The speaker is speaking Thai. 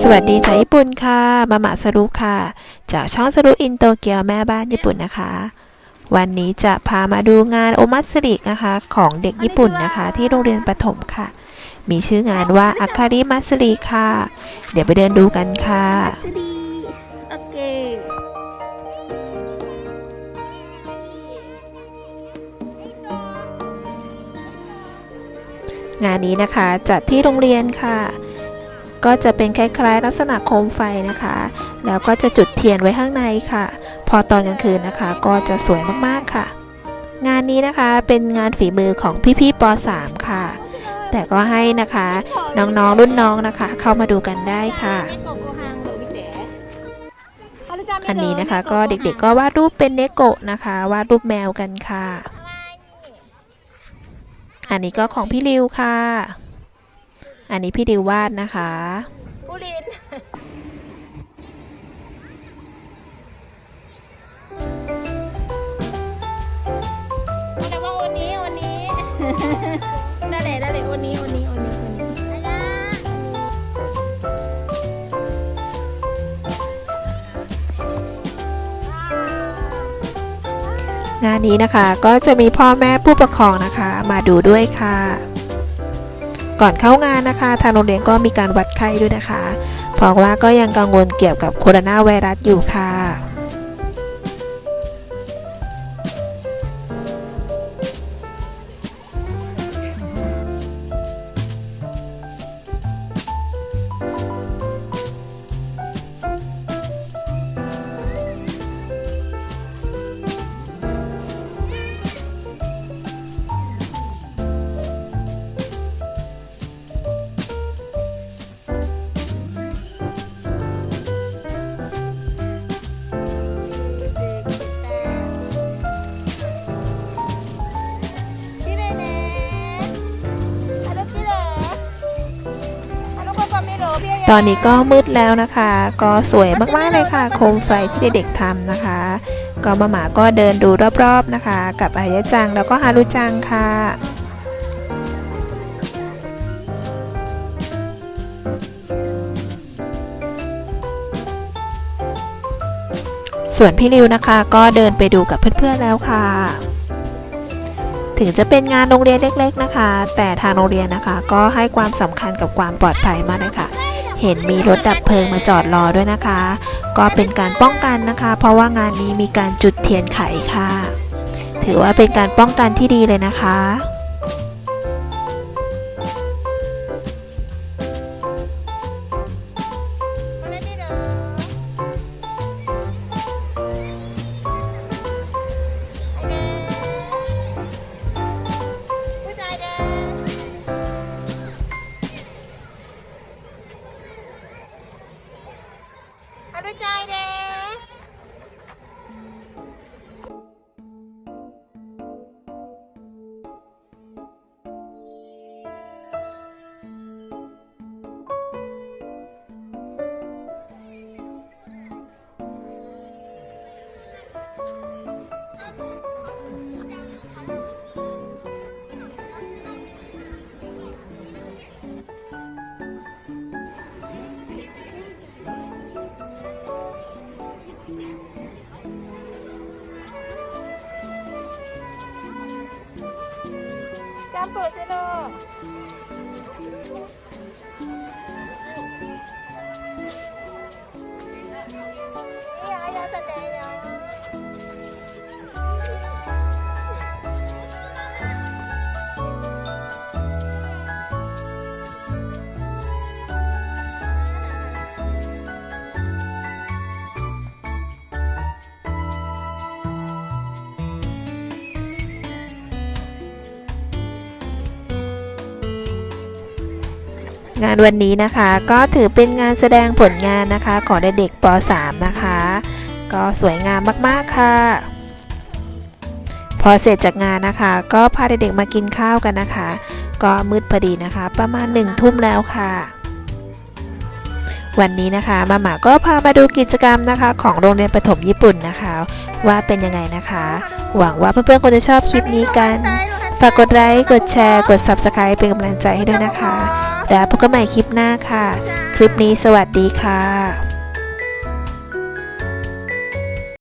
สวัสดีจากญี่ปุ่นค่ะ มาม่าสรุค่ะ จากช่องสรุอินโตเกียวแม่บ้านญี่ปุ่นนะคะ วันนี้จะพามาดูงานโอมัตสึรินะคะ ของเด็กญี่ปุ่นนะคะ ที่โรงเรียนประถมค่ะ มีชื่องานว่าอาคาริมัตสึริค่ะ เดี๋ยวไปเดินดูกันค่ะสดีโอเคงานนี้นะคะจัดที่โรงเรียนค่ะ ก็จะเป็นคล้ายๆ ลักษณะโคมไฟนะคะ แล้วก็จะจุดเทียนไว้ข้างในค่ะ พอตอนกลางคืนนะคะ ก็จะสวยมากๆค่ะ งานนี้นะคะเป็นงานฝีมือของพี่ๆป .3 ค่ะ แต่ก็ให้นะคะน้องๆรุ่นน้องนะคะ เข้ามาดูกันได้ค่ะ อันนี้นะคะก็เด็กๆก็วาดรูปเป็นเนโกะนะคะวาดรูปแมวกันค่ะ อันนี้ก็ของพี่ริวค่ะ อันนี้พี่ริววาดนะคะผู้ลินแต่ว่าวันนี้วันนี้นั่นแหละนั่นแหละวันนี้วันนี้วันนี้วันนี้อะไรงานนี้นะคะก็จะมีพ่อแม่ผู้ปกครองนะคะ มาดูด้วยค่ะ ก่อนเข้างานนะคะ ทางโรงเรียนก็มีการวัดไข้ด้วยนะคะ เพราะว่าก็ยังกังวลเกี่ยวกับโคโรนาไวรัสอยู่ค่ะ ตอนนี้ก็มืดแล้วนะคะ ก็สวยมากๆเลยค่ะโคมไฟที่เด็กๆทำนะคะ ก็มาหมาก็เดินดูรอบๆนะคะ กับอายะจังแล้วก็ฮารุจังค่ะส่วนพี่ริวนะคะก็เดินไปดูกับเพื่อนๆแล้วค่ะ ถึงจะเป็นงานโรงเรียนเล็ก ๆนะคะ แต่ทางโรงเรียนนะคะ ก็ให้ความสำคัญกับความปลอดภัยมากเลยค่ะ เห็นมีรถดับเพลิงมาจอดรอด้วยนะคะ ก็เป็นการป้องกันนะคะ เพราะว่างานนี้มีการจุดเทียนไขค่ะ ถือว่าเป็นการป้องกันที่ดีเลยนะคะ การเปิดเจโล งานวันนี้นะคะ ก็ถือเป็นงานแสดงผลงานนะคะของเด็กๆป .3 นะคะ ก็สวยงามมากๆค่ะ พอเสร็จจากงานนะคะ ก็พาเด็กๆมากินข้าวกันนะคะ ก็มืดพอดีนะคะ ประมาณหนึ่งทุ่มแล้วค่ะ วันนี้นะคะมาหมาก็พามาดูกิจกรรมนะคะ ของโรงเรียนประถมญี่ปุ่นนะคะ ว่าเป็นยังไงนะคะ หวังว่าเพื่อนๆคงจะชอบคลิปนี้กันฝากกดไลค์ กดแชร์ กด Subscribe เป็นกำลังใจให้ด้วยนะคะ แล้วพบกันใหม่คลิปหน้าค่ะ คลิปนี้สวัสดีค่ะ